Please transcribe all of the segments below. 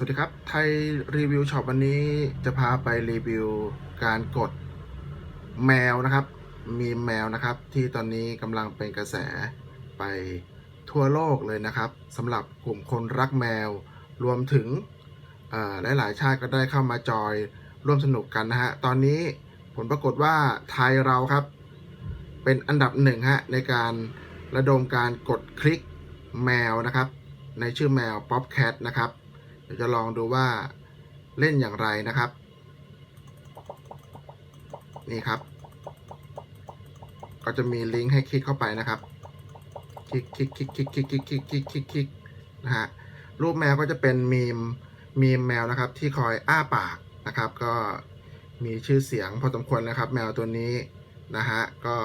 สวัสดีครับ ไทยรีวิวช็อปวันนี้จะพาไปรีวิวการกดแมวนะครับ มีแมวนะครับที่ตอนนี้กำลังเป็นกระแสไปทั่วโลกเลยนะครับสำหรับกลุ่มคนรักแมวรวมถึงเอ่อหลายๆชาติก็ได้เข้ามาจอยร่วมสนุกกันนะฮะ ตอนนี้ผลปรากฏว่าไทยเราครับ เป็นอันดับหนึ่งฮะในการระดมการกดคลิกแมวนะครับ ในชื่อแมว Popcat นะครับ ดี๋ยวจะลองดูว่าเล่นอย่างไรนะครับ นี่ครับ ก็จะมีลิงก์ให้คลิกเข้าไปนะครับคลิกคลิกคลิกคลิกคลิกคลิกคลิกคลิกคลิกคลิกนะฮะรูปแมวก็จะเป็นมีมมีมแมวนะครับ ที่คอยอ้าปากนะครับ ก็มีชื่อเสียงพอสมควรนะครับ แมวตัวนี้นะฮะก็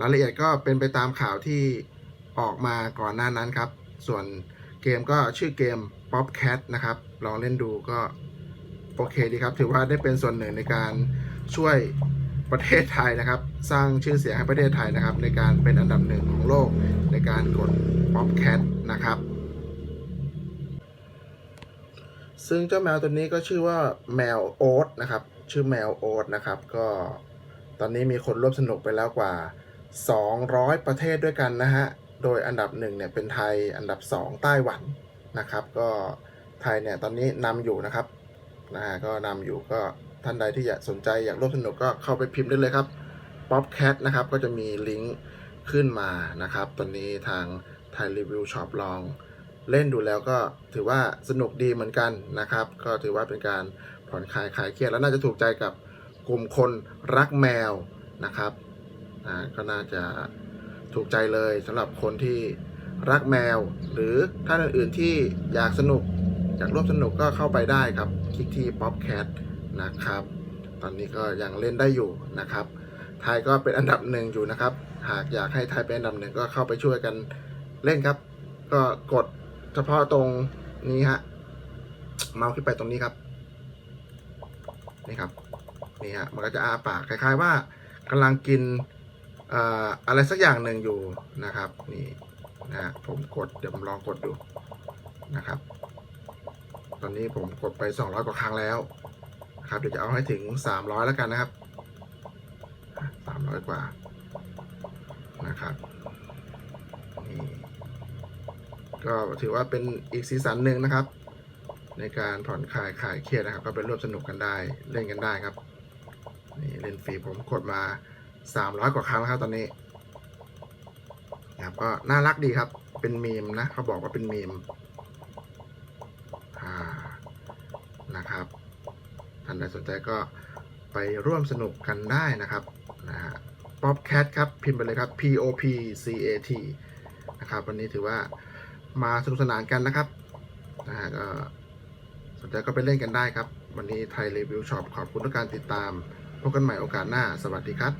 รายละเอียดก็เป็นไปตามข่าวที่ออกมาก่อนหน้านั้นครับ ส่วน เกมก็ชื่อเกม Popcat นะครับ ลองเล่นดูก็โอเคดีครับ ถือว่าได้เป็นส่วนหนึ่งในการช่วยประเทศไทยนะครับ สร้างชื่อเสียงให้ประเทศไทยนะครับ ในการเป็นอันดับหนึ่งของโลกในการกด Popcat นะครับ ซึ่งเจ้าแมวตัวนี้ก็ชื่อว่าแมวโอ๊ตนะครับ ชื่อแมวโอ๊ตนะครับ ก็ตอนนี้มีคนร่วมสนุกไปแล้วกว่า 200 ประเทศด้วยกันนะฮะ โดยอันดับหนึ่งเนี่ยเป็นไทยอันดับ 2 ไต้หวันนะครับ ก็ไทยเนี่ยตอนนี้นำอยู่นะครับนะฮะก็นำอยู่ก็ท่านใดที่อยากสนใจอยากร่วมสนุกก็เข้าไปพิมพ์ได้เลยครับ Popcat นะครับก็จะมีลิงก์ขึ้นมานะครับ ตอนนี้ทางไทยรีวิวช็อปลองเล่นดูแล้วก็ถือว่าสนุกดีเหมือนกันนะครับ ก็ถือว่าเป็นการผ่อนคลายคลายเครียดแล้วน่าจะถูกใจกับกลุ่มคนรักแมวนะครับอ่าก็น่าจะ ถูกใจเลยสำหรับคนที่รักแมว หรือท่านอื่นๆที่อยากสนุก อยากร่วมสนุกก็เข้าไปได้ครับ คลิกที่ Popcat นะครับ ตอนนี้ก็ยังเล่นได้อยู่นะครับไทยก็เป็นอันดับหนึ่งอยู่นะครับ หากอยากให้ไทยเป็นอันดับหนึ่งก็เข้าไปช่วยกันเล่นครับ ก็กดเฉพาะตรงนี้ฮะเมาส์ขึ้นไปตรงนี้ครับ นี่ครับนี่ฮะมันก็จะอาปากคล้าย ๆ ว่ากำลังกิน อะไรสักอย่างหนึ่งอยู่นะครับนี่นะผมกดเดี๋ยวผมลองกดดูนะครับ ตอนนี้ผมกดไป 200 กว่าครั้งแล้วครับเดี๋ยวจะเอาให้ถึง 300 แล้วกันนะครับ 300 กว่านะครับนี่ก็ถือว่าเป็นอีกสีสันหนึ่งนะครับ ในการผ่อนคลายคลายเครียดนะครับ ก็ไปร่วมสนุกกันได้เล่นกันได้ครับนี่เล่นฟรีผมกดมา 300 กว่าครั้งแล้วครับตอนนี้นะครับก็น่ารักดีครับ เป็นมีมนะเขาบอกว่าเป็นมีมนะครับท่านใดสนใจก็ไปร่วมสนุกกันได้นะครับนะฮะ Popcat ครับ พิมพ์ไปเลยครับ P O P C A T นะครับ วันนี้ถือว่ามาสนุกสนานกันนะครับนะฮะก็สนใจก็ไปเล่นกันได้ครับ วันนี้ไทยรีวิวช็อปขอบคุณทุกการติดตาม พบกันใหม่โอกาสหน้า สวัสดีครับ